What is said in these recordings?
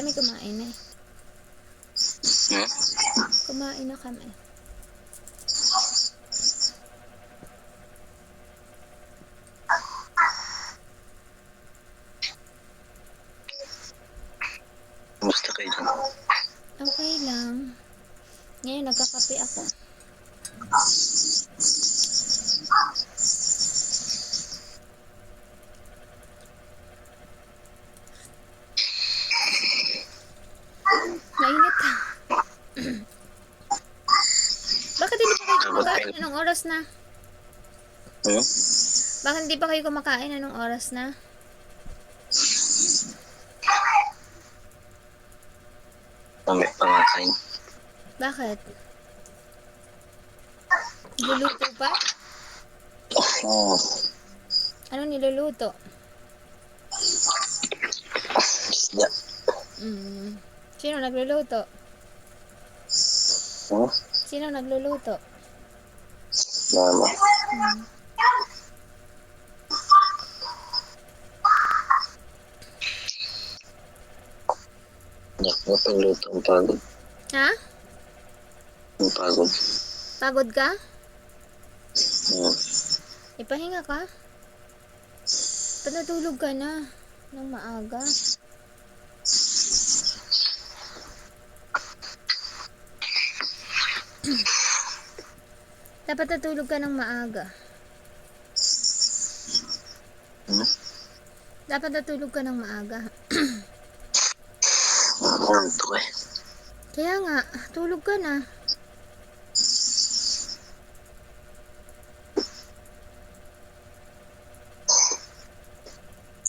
Kami kumain na eh. Hmm? Kumain na kami. Kumusta kayo dyan? Okay lang. Ngayon, nagkakape ako. Mainit ka. Bakit hindi pa kayo kumakain? Anong oras na? Hmm? Bakit hindi pa kayo kumakain? Anong oras na? Mamaya pa nga kain. Bakit? Niluluto pa? Oo. Ano niluluto? Isda. Mm. Sino nagluluto? Hmm? Sino nagluluto? Mama. Mm. Naku, pagluto ang pagod. Ha? Ang pagod. Pagod ka? Hmm. Ipahinga ka? Patutulog ka na ng maaga. Dapat natulog ka ng maaga. Hmm? Dapat natulog ka ng maaga. Ano to eh? Kaya nga, tulog ka na.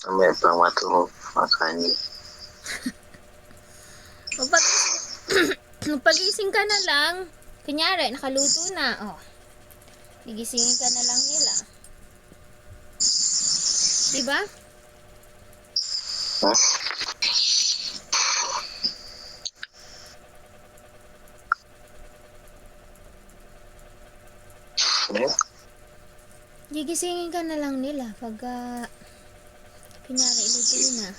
Mamaya pa matulog. Makain. Magpag Magpagising ka na lang. Kunyari, nakaluto na. Oh. Gigisingin ka na lang nila. Diba? Ano? Gigisingin ka na lang nila pag uh, kunyari iluto na.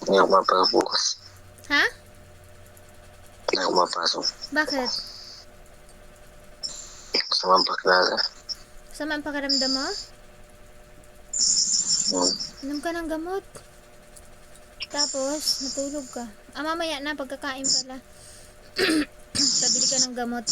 Hindi ako mapasok bukas. Ha? Hindi ako mapasok. Bakit? Sa mga paklala. Sama ang pakiramdam mo? Hmm. Inom ka ng gamot. Tapos, natulog ka. Ah, mamaya na, pagkakain pala. Pabili ka ng gamot.